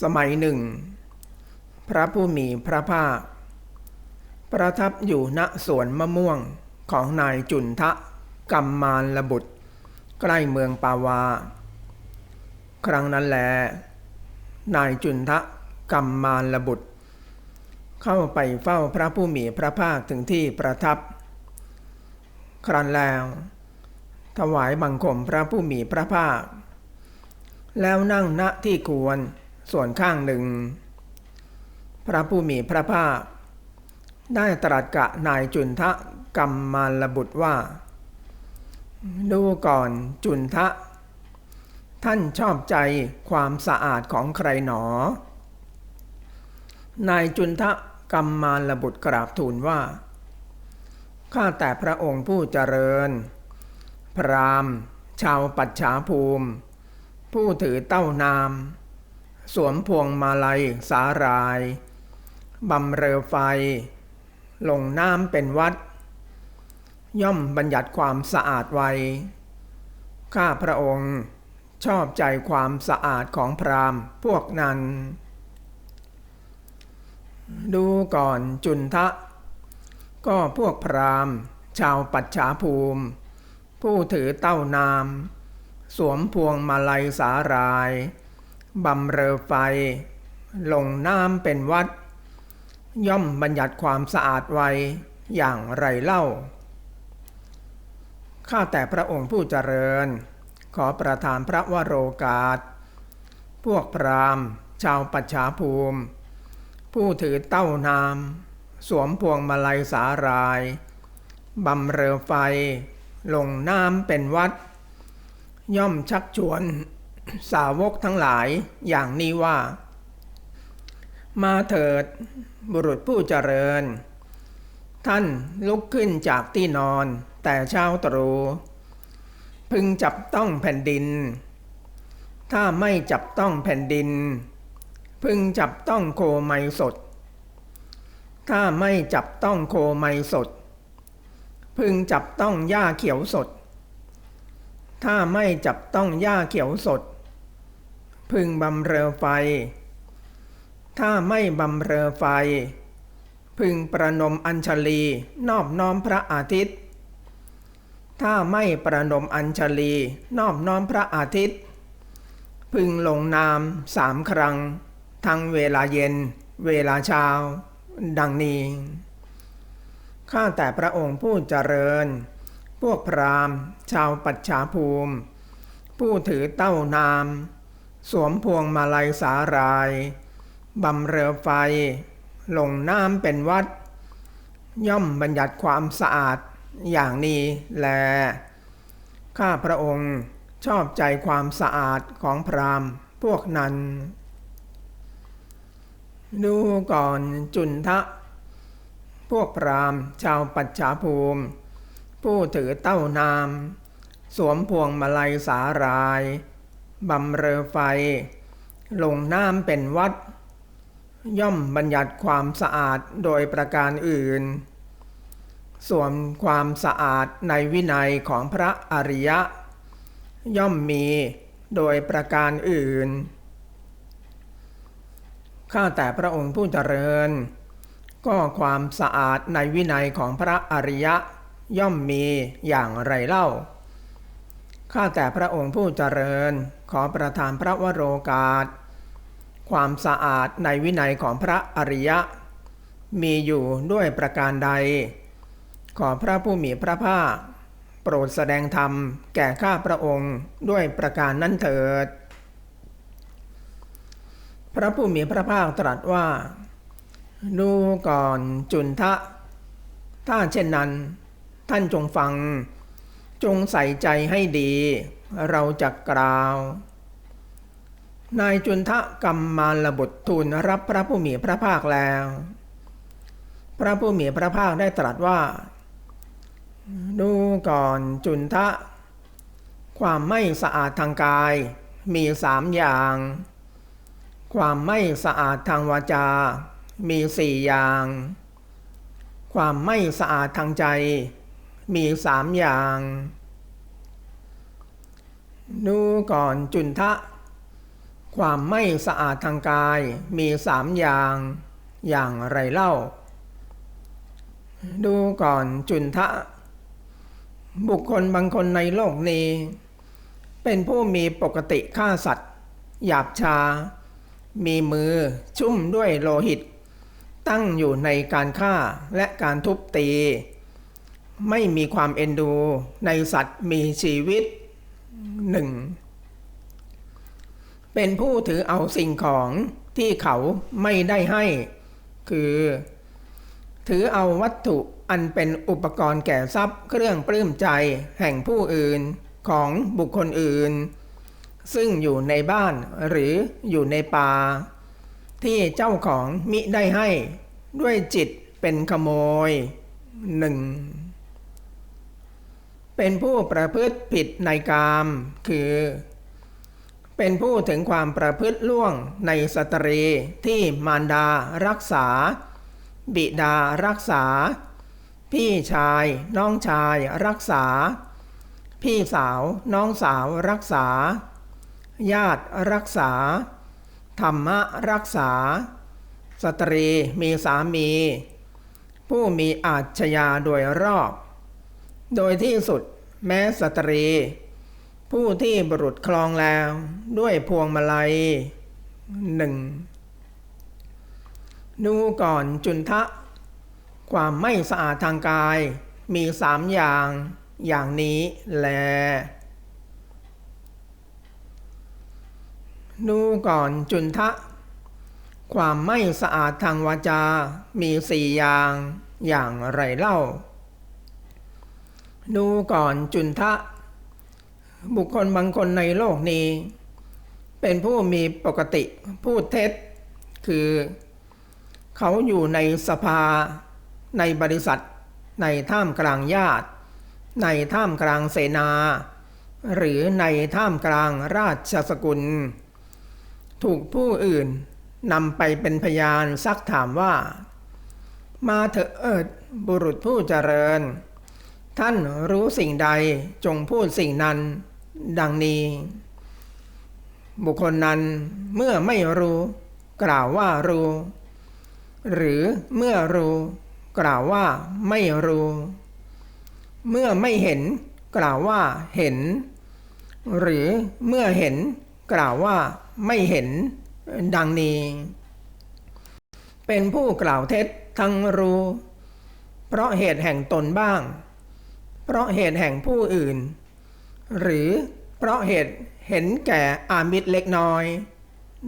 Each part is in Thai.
สมัยหนึ่ง พระผู้มีพระภาค ประทับอยู่ณสวนมะม่วงของนายจุนทะกัมมารลบุตร ใกล้เมืองปาวา ครั้งนั้นแล นายจุนทะกัมมารลบุตร เข้าไปเฝ้าพระผู้มีพระภาคถึงที่ประทับ ครั้นแล้ว ถวายบังคมพระผู้มีพระภาค แล้วนั่งณที่ควร ส่วนข้างหนึ่ง พระผู้มีพระภาค ได้ตรัสกะนายจุนทะกัมมารบุตรว่า ดูก่อนจุนทะ ท่านชอบใจความสะอาดของใครหนอ นายจุนทะกัมมารบุตรกราบทูลว่า ข้าแต่พระองค์ผู้เจริญ พรามชาวปัจฉาภูมิ ผู้ถือเต้านาม สวมพวงมาลัยสารายบำเรอไฟ ลงน้ำเป็นวัด ย่อมบัญญัติความสะอาดไว้ ข้าพระองค์ชอบใจความสะอาดของพรามพวกนั้น ดูก่อนจุนทะ ก็พวกพรามชาวปัจฉาภูมิ ผู้ถือเต้านาม สวมพวงมาลัยสาราย บำเรอไฟ ลงน้ำเป็นวัด ย่อมบัญญัติความสะอาดไว้อย่างไรเล่า ข้าแต่พระองค์ผู้เจริญ ขอประทานพระวโรกาส พวกพราหมณ์ ชาวปัจฉาภูมิ ผู้ถือเต้านาม สวมพวงมาลัยสารายบำเรอไฟ ลงน้ำเป็นวัด ย่อมชักชวน สาวกทั้งหลายอย่างนี้ว่า มาเถิด บุรุษผู้เจริญ ท่านลุกขึ้นจากที่นอนแต่เช้าตรู่พึงจับต้องแผ่นดิน ถ้าไม่จับต้องแผ่นดิน พึงจับต้องโคไมสด ถ้าไม่จับต้องโคไมสด พึงจับต้องหญ้าเขียวสด ถ้าไม่จับต้องหญ้าเขียวสด พึงบำเรอไฟ ถ้าไม่บำเรอไฟ พึงประนมอัญชลีนอบน้อมพระอาทิตย์ ถ้าไม่ประนมอัญชลีนอบน้อมพระอาทิตย์ พึงลงนามสามครั้ง ทั้งเวลาเย็น เวลาเช้า ดังนี้ ข้าแต่พระองค์ผู้เจริญ พวกพราหมณ์ ชาวปัจฉาภูมิ ผู้ถือเต้านาม สวมพวงมาลัยสารายบำเรอไฟ ลงน้ำเป็นวัด ย่อมบัญญัติความสะอาดอย่างนี้แล ข้าพระองค์ชอบใจความสะอาดของพราหมณ์พวกนั้น ดูก่อนจุนทะ พวกพราหมณ์ชาวปัจฉาภูมิ ผู้ถือเต้านาม สวมพวงมาลัยสาราย บำเรอไฟ ลงน้ำเป็นวัด ย่อมบัญญัติความสะอาดโดยประการอื่น ส่วนความสะอาดในวินัยของพระอริยะ ย่อมมีโดยประการอื่น ข้าแต่พระองค์ผู้เจริญ ก็ความสะอาดในวินัยของพระอริยะ ย่อมมีอย่างไรเล่า ข้าแต่พระองค์ผู้เจริญ ขอประทานพระวโรกาส ความสะอาดในวินัยของพระอริยะ มีอยู่ด้วยประการใด ขอพระผู้มีพระภาค โปรดแสดงธรรมแก่ข้าพระองค์ด้วยประการนั้นเถิด พระผู้มีพระภาคตรัสว่า ดูก่อนจุนทะ ถ้าเช่นนั้น ท่านจงฟัง จงใส่ใจให้ดี เราจะกล่าว นายจุนทะกรรมมารบุตรทูลรับพระผู้มีพระภาคแล้ว พระผู้มีพระภาคได้ตรัสว่า ดูก่อนจุนทะ ความไม่สะอาดทางกายมีสามอย่าง ความไม่สะอาดทางวาจา มีสี่อย่าง ความไม่สะอาดทางใจ มีสามอย่าง ดูก่อนจุนทะ ความไม่สะอาดทางกายมีสามอย่าง อย่างไรเล่า ดูก่อนจุนทะ บุคคลบางคนในโลกนี้ เป็นผู้มีปกติฆ่าสัตว์ หยาบชา มีมือชุ่มด้วยโลหิต ตั้งอยู่ในการฆ่าและการทุบตี ไม่มีความเอ็นดูในสัตว์มีชีวิตหนึ่งเป็นผู้ถือเอาสิ่งของที่เขาไม่ได้ให้ คือ ถือเอาวัตถุอันเป็นอุปกรณ์แก่ทรัพย์เครื่องปลื้มใจแห่งผู้อื่นของบุคคลอื่น ซึ่งอยู่ในบ้านหรืออยู่ในป่าที่เจ้าของมิได้ให้ ด้วยจิตเป็นขโมยหนึ่ง เป็นผู้ประพฤติผิดในกาม คือ เป็นผู้ถึงความประพฤติล่วงในสตรีที่มารดารักษา บิดารักษา พี่ชาย น้องชายรักษา พี่สาว น้องสาวรักษา ญาติรักษา ธรรมะรักษา สตรีมีสามี ผู้มีอาชญาโดยรอบ โดยที่สุดแม้สตรี ผู้ที่บุรุษคลองแล้ว ด้วยพวงมาลัยหนึ่งดูก่อนจุนทะ ความไม่สะอาดทางกายมีสามอย่างอย่างนี้แล ดูก่อนจุนทะ ความไม่สะอาดทางวาจา มีสี่อย่างอย่างไรเล่า ดูก่อนจุนทะ บุคคลบางคนในโลกนี้ เป็นผู้มีปกติพูดเท็จ คือเขาอยู่ในสภา ในบริษัท ในท่ามกลางญาติ ในท่ามกลางเสนา หรือในท่ามกลางราชสกุล ถูกผู้อื่นนำไปเป็นพยานซักถามว่า มาเถอะเอิดบุรุษผู้เจริญ ท่านรู้สิ่งใดจงพูดสิ่งนั้น ดังนี้ บุคคลนั้นเมื่อไม่รู้ กล่าวว่ารู้ หรือเมื่อรู้ กล่าวว่าไม่รู้ เมื่อไม่เห็น กล่าวว่าเห็น หรือเมื่อเห็น กล่าวว่าไม่เห็น ดังนี้ เป็นผู้กล่าวเท็จทั้งรู้ เพราะเหตุแห่งตนบ้าง เพราะเหตุแห่งผู้อื่น หรือเพราะเหตุเห็นแก่อามิตรเล็กน้อย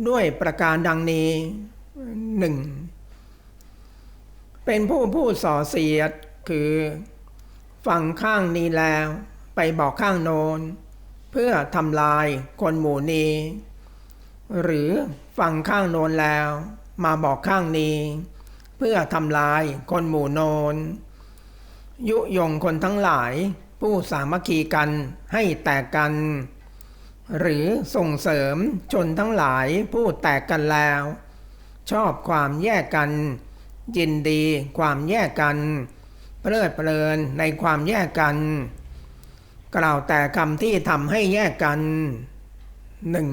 ด้วยประการดังนี้หนึ่งเป็นผู้พูดส่อเสียดคือฟังข้างนี้แล้ว ไปบอกข้างโน้นเพื่อทำลายคนหมู่นี้ หรือฟังข้างโน้นแล้ว มาบอกข้างนี้ เพื่อทำลายคนหมู่โน้น ยุยงคนทั้งหลาย ผู้สามัคคีกันให้แตกกัน หรือส่งเสริมชนทั้งหลายผู้แตกกันแล้ว ชอบความแยกกัน ยินดีความแยกกัน เพลิดเพลินในความแยกกัน กล่าวแต่คำที่ทำให้แยกกันหนึ่ง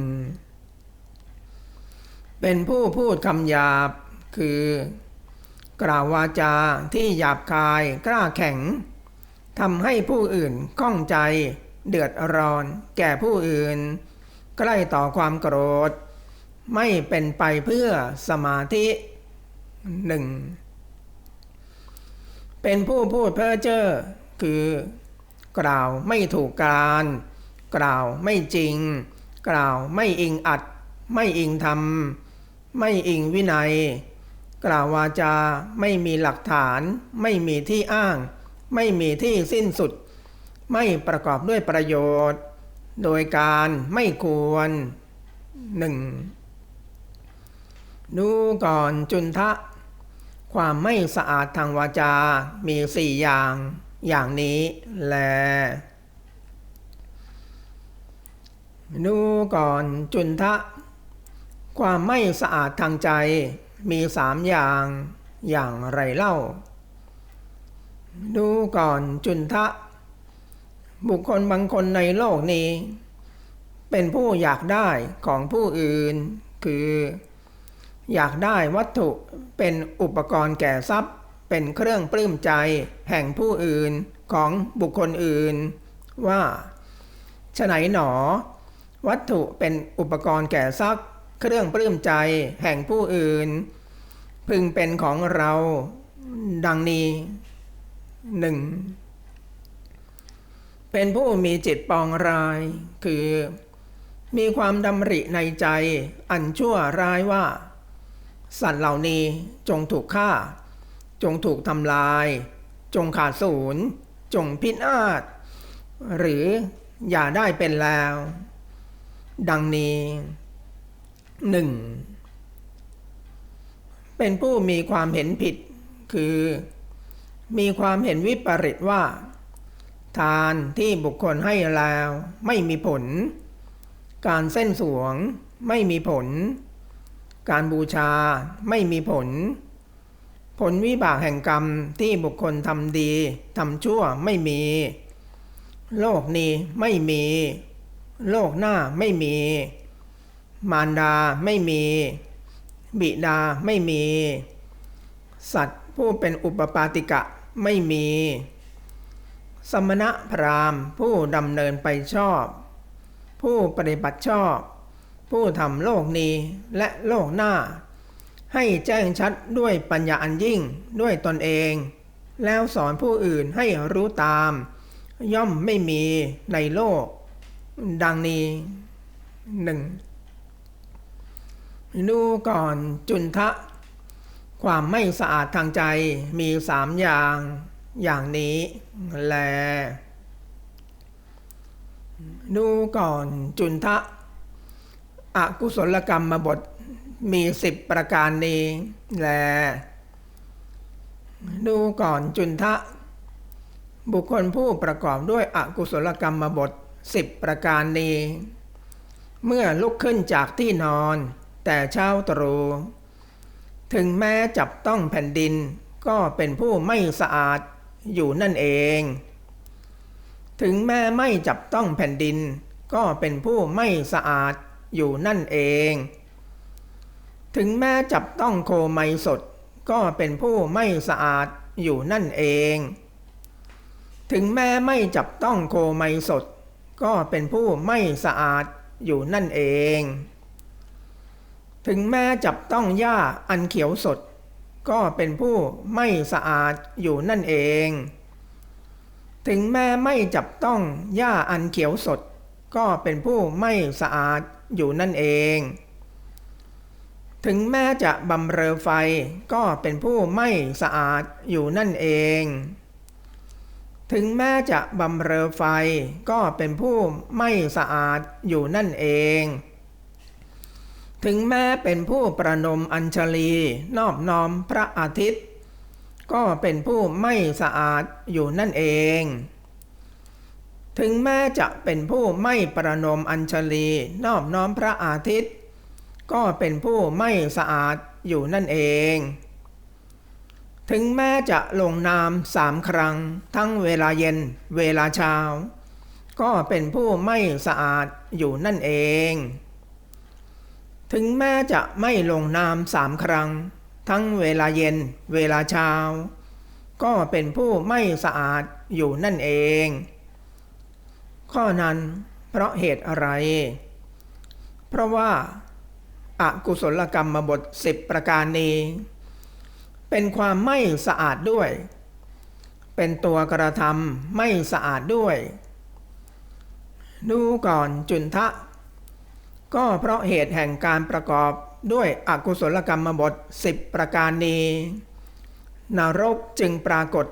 เป็นผู้พูดคำหยาบคือ กล่าววาจาที่หยาบคายกล้าแข็งทำให้ผู้อื่นข้องใจ เดือดร้อน แก่ผู้อื่น ใกล้ต่อความโกรธ ไม่เป็นไปเพื่อสมาธิหนึ่งเป็นผู้พูดเพ้อเจ้อคือ กล่าวไม่ถูกการ กล่าวไม่จริง กล่าวไม่อิงอัด ไม่อิงธรรม ไม่อิงวินัย กล่าววาจาไม่มีหลักฐาน ไม่มีที่อ้าง ไม่มีที่สิ้นสุด ไม่ประกอบด้วยประโยชน์ โดยการไม่ควรหนึ่งดูก่อนจุนทะ ความไม่สะอาดทางวาจา มีสี่อย่างอย่างนี้แลดูก่อนจุนทะ ความไม่สะอาดทางใจ มีสามอย่างอย่างไรเล่า ดูก่อนจุนทะ บุคคลบางคนในโลกนี้ เป็นผู้อยากได้ของผู้อื่น คือ อยากได้วัตถุเป็นอุปกรณ์แก่ทรัพย์ เป็นเครื่องปลื้มใจแห่งผู้อื่นของบุคคลอื่น ว่าฉไหนหนอ วัตถุเป็นอุปกรณ์แก่ทรัพย์ เครื่องปลื้มใจแห่งผู้อื่น พึงเป็นของเราดังนี้หนึ่งเป็นผู้มีจิตปองราย คือ มีความดำริในใจ อันชั่วร้ายว่า สัตว์เหล่านี้จงถูกฆ่า จงถูกทำลาย จงขาดสูญจงพินาศหรืออย่าได้เป็นแล้ว ดังนี้ หนึ่งเป็นผู้มีความเห็นผิด คือ มีความเห็นวิปริตว่า ทานที่บุคคลให้แล้วไม่มีผล การเส้นสวงไม่มีผล การบูชาไม่มีผล ผลวิบากแห่งกรรมที่บุคคลทำดีทำชั่วไม่มี โลกนี้ไม่มี โลกหน้าไม่มี มารดาไม่มี บิดาไม่มี สัตว์ผู้เป็นอุปปาติกะไม่มี สมณะพราหมณ์ผู้ดำเนินไปชอบ ผู้ปฏิบัติชอบ ผู้ทำโลกนี้และโลกหน้า ให้แจ้งชัดด้วยปัญญาอันยิ่งด้วยตนเอง แล้วสอนผู้อื่นให้รู้ตาม ย่อมไม่มีในโลก ดังนี้หนึ่ง ดูก่อนจุนทะ ความไม่สะอาดทางใจมีสามอย่างอย่างนี้แล ดูก่อนจุนทะอากุศลกรรมมาบทมีสิบประการนี้แล ดูก่อนจุนทะ บุคคลผู้ประกอบด้วยอกุศลกรรมมาบทสิบประการนี้ เมื่อลุกขึ้นจากที่นอน แต่เช้าตรู่ถึงแม้จับต้องแผ่นดินก็เป็นผู้ไม่สะอาดอยู่นั่นเอง ถึงแม้ไม่จับต้องแผ่นดิน ก็เป็นผู้ไม่สะอาดอยู่นั่นเอง ถึงแม้จับต้องโคไมสด ก็เป็นผู้ไม่สะอาดอยู่นั่นเอง ถึงแม้ไม่จับต้องโคไมสด ก็เป็นผู้ไม่สะอาดอยู่นั่นเอง ถึงแม้จับต้องหญ้าอันเขียวสด ก็เป็นผู้ไม่สะอาดอยู่นั่นเอง ถึงแม้ไม่จับต้องหญ้าอันเขียวสด ก็เป็นผู้ไม่สะอาดอยู่นั่นเอง ถึงแม้จะบำเรอไฟก็เป็นผู้ไม่สะอาดอยู่นั่นเอง ถึงแม้จะบำเรอไฟก็เป็นผู้ไม่สะอาดอยู่นั่นเอง ถึงแม้เป็นผู้ประนมอัญชลี นอบน้อมพระอาทิตย์ ก็เป็นผู้ไม่สะอาดอยู่นั่นเอง ถึงแม้จะเป็นผู้ไม่ประนมอัญชลี นอบน้อมพระอาทิตย์ ก็เป็นผู้ไม่สะอาดอยู่นั่นเอง ถึงแม้จะลงนามสามครั้ง ทั้งเวลาเย็นเวลาเช้า ก็เป็นผู้ไม่สะอาดอยู่นั่นเอง ถึงแม้จะไม่ลงนามสามครั้ง ทั้งเวลาเย็น เวลาเช้า ก็เป็นผู้ไม่สะอาดอยู่นั่นเอง ข้อนั้นเพราะเหตุอะไร เพราะว่าอากุศลกรรมบทสิบประการนี้ เป็นความไม่สะอาดด้วย เป็นตัวกระทำไม่สะอาดด้วย ดูก่อนจุนทะ ก็เพราะเหตุแห่งการประกอบด้วยอกุศลกรรมบทสิบประการนี้นรกจึงปรากฏ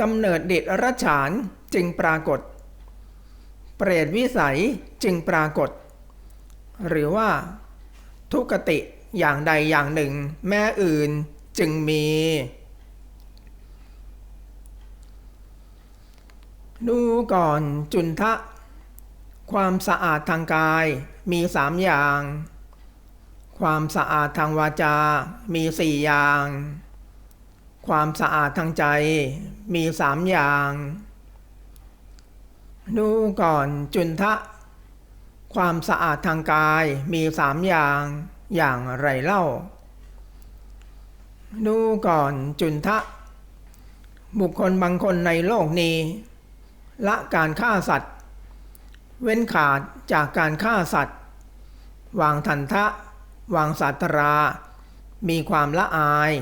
กำเนิดเดิรฉานจึงปรากฏ เปรตวิสัยจึงปรากฏ หรือว่า ทุกติอย่างใดอย่างหนึ่ง แม้อื่นจึงมี ดูก่อนจุนทะ ความสะอาดทางกายมีสามอย่าง ความสะอาดทางวาจา มีสี่อย่าง ความสะอาดทางใจมีสามอย่าง ดูก่อนจุนทะ ความสะอาดทางกายมีสามอย่างอย่างไรเล่า ดูก่อนจุนทะ บุคคลบางคนในโลกนี้ ละการฆ่าสัตว์ เว้นขาดจากการฆ่าสัตว์ วางทันทะ วางสัตรา มีความละอาย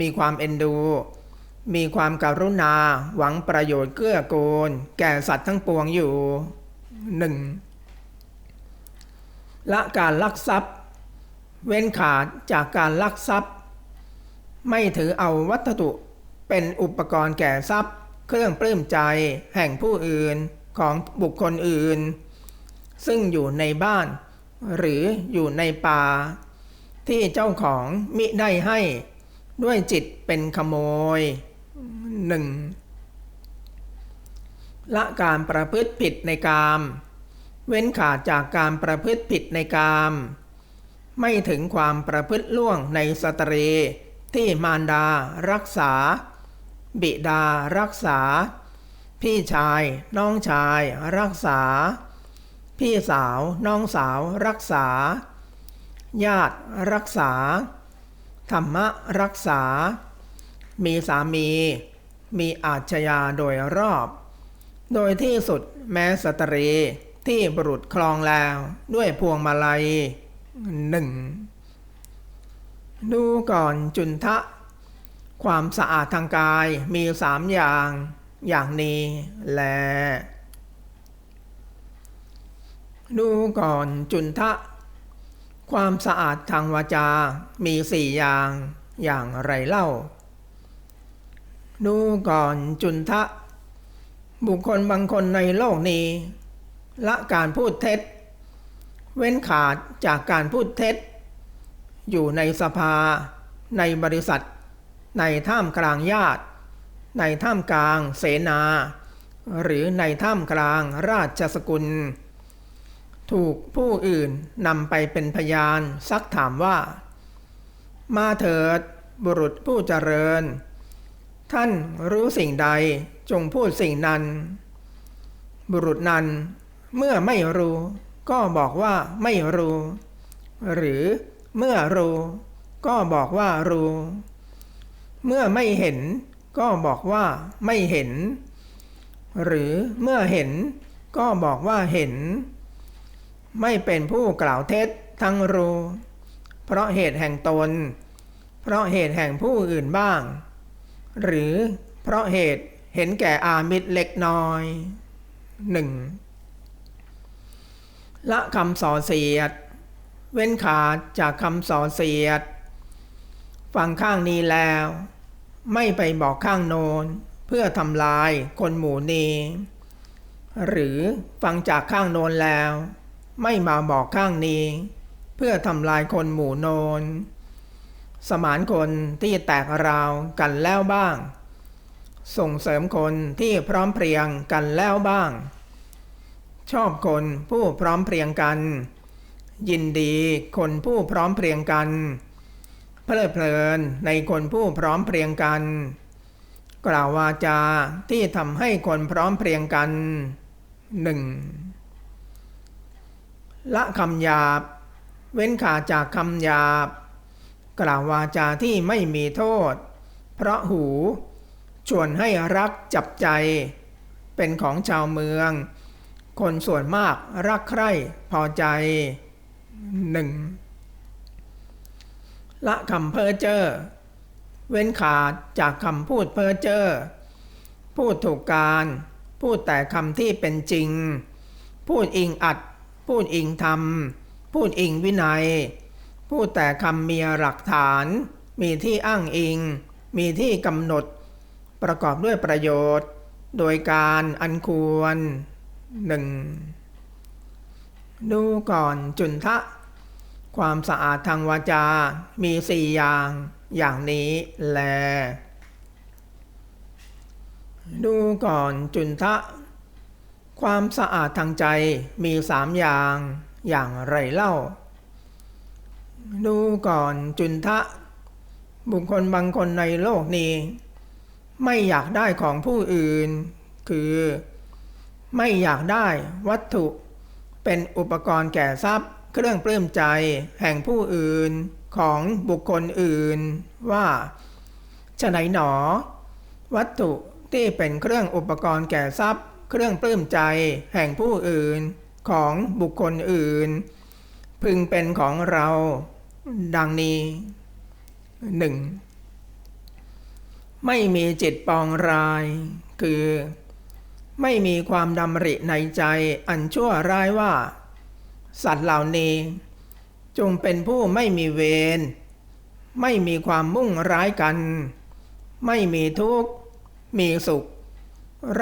มีความเอ็นดู มีความการุณา หวังประโยชน์เกื้อกูล แก่สัตว์ทั้งปวงอยู่หนึ่งละการลักทรัพย์ เว้นขาดจากการลักทรัพย์ ไม่ถือเอาวัตถุเป็นอุปกรณ์แก่ทรัพย์ เครื่องปลื้มใจแห่งผู้อื่นของบุคคลอื่น ซึ่งอยู่ในบ้าน หรืออยู่ในป่า ที่เจ้าของมิได้ให้ ด้วยจิตเป็นขโมยหนึ่งละการประพฤติผิดในกาม เว้นขาดจากการประพฤติผิดในกาม ไม่ถึงความประพฤติล่วงในสตรีที่มารดารักษา บิดารักษา พี่ชาย น้องชายรักษา พี่สาวน้องสาวรักษา ญาติรักษา ธรรมะรักษา มีสามี มีอาชญาโดยรอบ โดยที่สุดแม้สตรีที่บุรุษคลองแล้วด้วยพวงมาลัยหนึ่งดูก่อนจุนทะ ความสะอาดทางกายมีสามอย่างอย่างนี้และ ดูก่อนจุนทะ ความสะอาดทางวาจา มีสี่อย่างอย่างไรเล่า ดูก่อนจุนทะ บุคคลบางคนในโลกนี้ ละการพูดเท็จ เว้นขาดจากการพูดเท็จ อยู่ในสภา ในบริษัท ในท่ามกลางญาติ ในท่ามกลางเสนา หรือในท่ามกลางราชสกุล ถูกผู้อื่นนำไปเป็นพยานซักถามว่า มาเถิดบุรุษผู้เจริญ ท่านรู้สิ่งใดจงพูดสิ่งนั้น บุรุษนั้นเมื่อไม่รู้ ก็บอกว่าไม่รู้ หรือเมื่อรู้ ก็บอกว่ารู้ เมื่อไม่เห็น ก็บอกว่าไม่เห็น หรือเมื่อเห็น ก็บอกว่าเห็น ไม่เป็นผู้กล่าวเท็จทั้งรู้ เพราะเหตุแห่งตน เพราะเหตุแห่งผู้อื่นบ้าง หรือเพราะเหตุเห็นแก่อามิตรเล็กน้อยหนึ่งละคำส่อเสียด เว้นขาดจากคำส่อเสียด ฟังข้างนี้แล้ว ไม่ไปบอกข้างโน้นเพื่อทำลายคนหมู่นี้ หรือฟังจากข้างโน้นแล้ว ไม่มาบอกข้างนี้ เพื่อทำลายคนหมู่โนน สมานคนที่แตกราวกันแล้วบ้าง ส่งเสริมคนที่พร้อมเพรียงกันแล้วบ้าง ชอบคนผู้พร้อมเพรียงกัน ยินดีคนผู้พร้อมเพรียงกัน เพลิดเพลินในคนผู้พร้อมเพรียงกัน กล่าววาจาที่ทำให้คนพร้อมเพรียงกันหนึ่ง ละคำหยาบ เว้นขาดจากคำหยาบ กล่าววาจาที่ไม่มีโทษ เพราะหู ชวนให้รักจับใจ เป็นของชาวเมือง คนส่วนมากรักใคร่พอใจหนึ่งละคำเพ้อเจ้อเว้นขาดจากคำพูดเพ้อเจ้อพูดถูกการ พูดแต่คำที่เป็นจริง พูดอิงอัด พูดอิงธรรม พูดอิงวินัย พูดแต่คำมีหลักฐาน มีที่อ้างอิง มีที่กำหนด ประกอบด้วยประโยชน์ โดยการอันควรหนึ่งดูก่อนจุนทะ ความสะอาดทางวาจา มีสี่อย่างอย่างนี้แล ดูก่อนจุนทะ ความสะอาดทางใจมีสามอย่างอย่างไรเล่า ดูก่อนจุนทะ บุคคลบางคนในโลกนี้ ไม่อยากได้ของผู้อื่น คือ ไม่อยากได้วัตถุเป็นอุปกรณ์แก่ทรัพย์ เครื่องปลื้มใจแห่งผู้อื่นของบุคคลอื่น ว่าฉะไหนหนอ วัตถุที่เป็นเครื่องอุปกรณ์แก่ทรัพย์ เครื่องปลื้มใจแห่งผู้อื่นของบุคคลอื่น พึงเป็นของเราดังนี้หนึ่งไม่มีจิตปองราย คือ ไม่มีความดำริในใจอันชั่วร้ายว่า สัตว์เหล่านี้ จงเป็นผู้ไม่มีเวรไม่มีความมุ่งร้ายกัน ไม่มีทุกข์มีสุข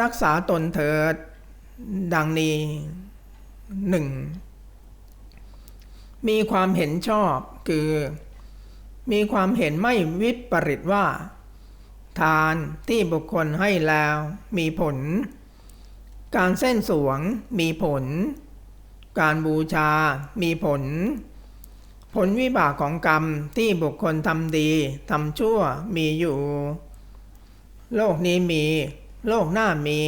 รักษาตนเถิด ดังนี้หนึ่งมีความเห็นชอบคือ มีความเห็นไม่วิปริตว่า ทานที่บุคคลให้แล้วมีผล การเส้นสวงมีผล การบูชามีผล ผลวิบากของกรรมที่บุคคลทำดีทำชั่วมีอยู่ โลกนี้มี โลกหน้ามี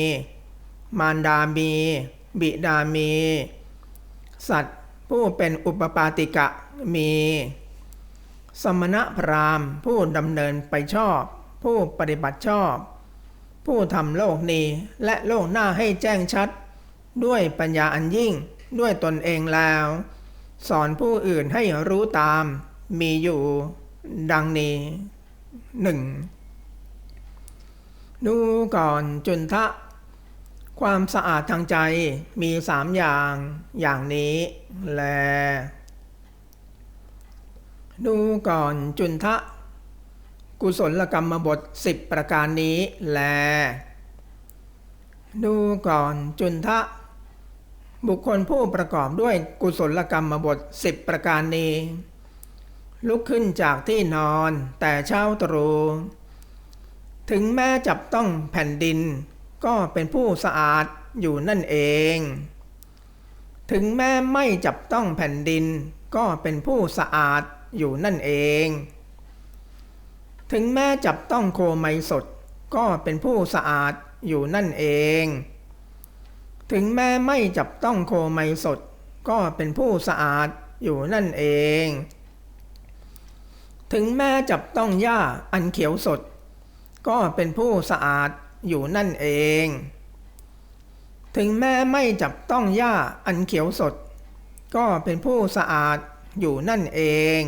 มารดามี บิดามี สัตว์ผู้เป็นอุปปาติกะมี สมณะพราหมณ์ผู้ดำเนินไปชอบ ผู้ปฏิบัติชอบ ผู้ทำโลกนี้และโลกหน้าให้แจ้งชัด ด้วยปัญญาอันยิ่งด้วยตนเองแล้ว สอนผู้อื่นให้รู้ตามมีอยู่ ดังนี้หนึ่ง ดูก่อนจุนทะ ความสะอาดทางใจมีสามอย่างอย่างนี้แล ดูก่อนจุนทะ กุศลกรรมบทสิบประการนี้แล ดูก่อนจุนทะ บุคคลผู้ประกอบด้วยกุศลกรรมบทสิบประการนี้ ลุกขึ้นจากที่นอนแต่เช้าตรู่ ถึงแม้จับต้องแผ่นดิน ก็เป็นผู้สะอาดอยู่นั่นเอง ถึงแม้ไม่จับต้องแผ่นดิน ก็เป็นผู้สะอาดอยู่นั่นเอง ถึงแม้จับต้องโคไมสด ก็เป็นผู้สะอาดอยู่นั่นเอง ถึงแม้ไม่จับต้องโคไมสด ก็เป็นผู้สะอาดอยู่นั่นเอง ถึงแม้จับต้องหญ้าอันเขียวสด ก็เป็นผู้สะอาดอยู่นั่นเอง ถึงแม้ไม่จับต้องหญ้าอันเขียวสด ก็เป็นผู้สะอาดอยู่นั่นเอง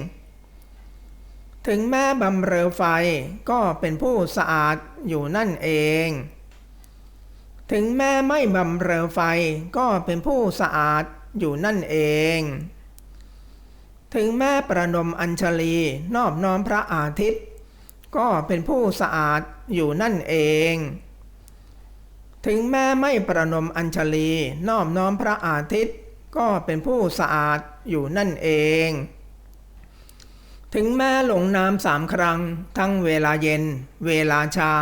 ถึงแม้บำเรอไฟก็เป็นผู้สะอาดอยู่นั่นเอง ถึงแม้ไม่บำเรอไฟก็เป็นผู้สะอาดอยู่นั่นเอง ถึงแม้ประนมอัญชลีนอบน้อมพระอาทิตย์ ก็เป็นผู้สะอาดอยู่นั่นเอง ถึงแม้ไม่ประนมอัญชลีนอบน้อมพระอาทิตย์ ก็เป็นผู้สะอาดอยู่นั่นเอง ถึงแม้ลงน้ำสามครั้ง ทั้งเวลาเย็น เวลาเช้า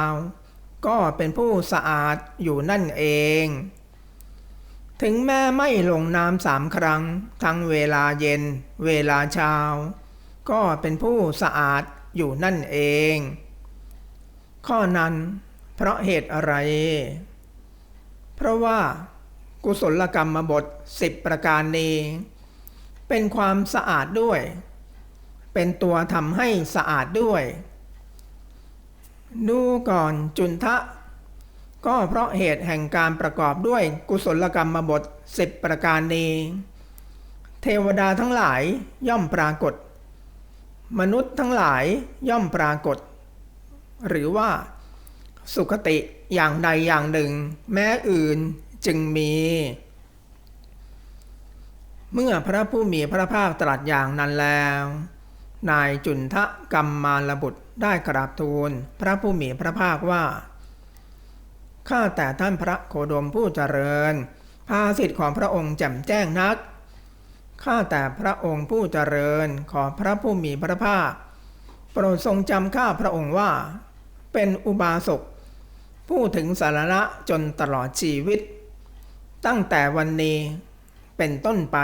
ก็เป็นผู้สะอาดอยู่นั่นเอง ถึงแม้ไม่ลงน้ำสามครั้ง ทั้งเวลาเย็น เวลาเช้า ก็เป็นผู้สะอาด อยู่นั่นเอง ข้อนั้นเพราะเหตุอะไร เพราะว่ากุศลกรรมบทสิบประการนี้ เป็นความสะอาดด้วย เป็นตัวทำให้สะอาดด้วย ดูก่อนจุนทะ ก็เพราะเหตุแห่งการประกอบด้วยกุศลกรรมบทสิบประการนี้ เทวดาทั้งหลายย่อมปรากฏ มนุษย์ทั้งหลายย่อมปรากฏ หรือว่า สุขติอย่างใดอย่างหนึ่ง แม้อื่นจึงมี เมื่อพระผู้มีพระภาคตรัสอย่างนั้นแล้ว นายจุนทะกรรมมารบุตรได้กราบทูลพระผู้มีพระภาคว่าข้าแต่ท่านพระโคดมผู้เจริญภาสิทธิ์ของพระองค์แจ่มแจ้งนัก ข้าแต่พระองค์ผู้เจริญขอพระผู้มีพระภาค โปรดทรงจำข้าพระองค์ว่า เป็นอุบาสกผู้ถึงสาระจนตลอดชีวิต ตั้งแต่วันนี้เป็นต้นไป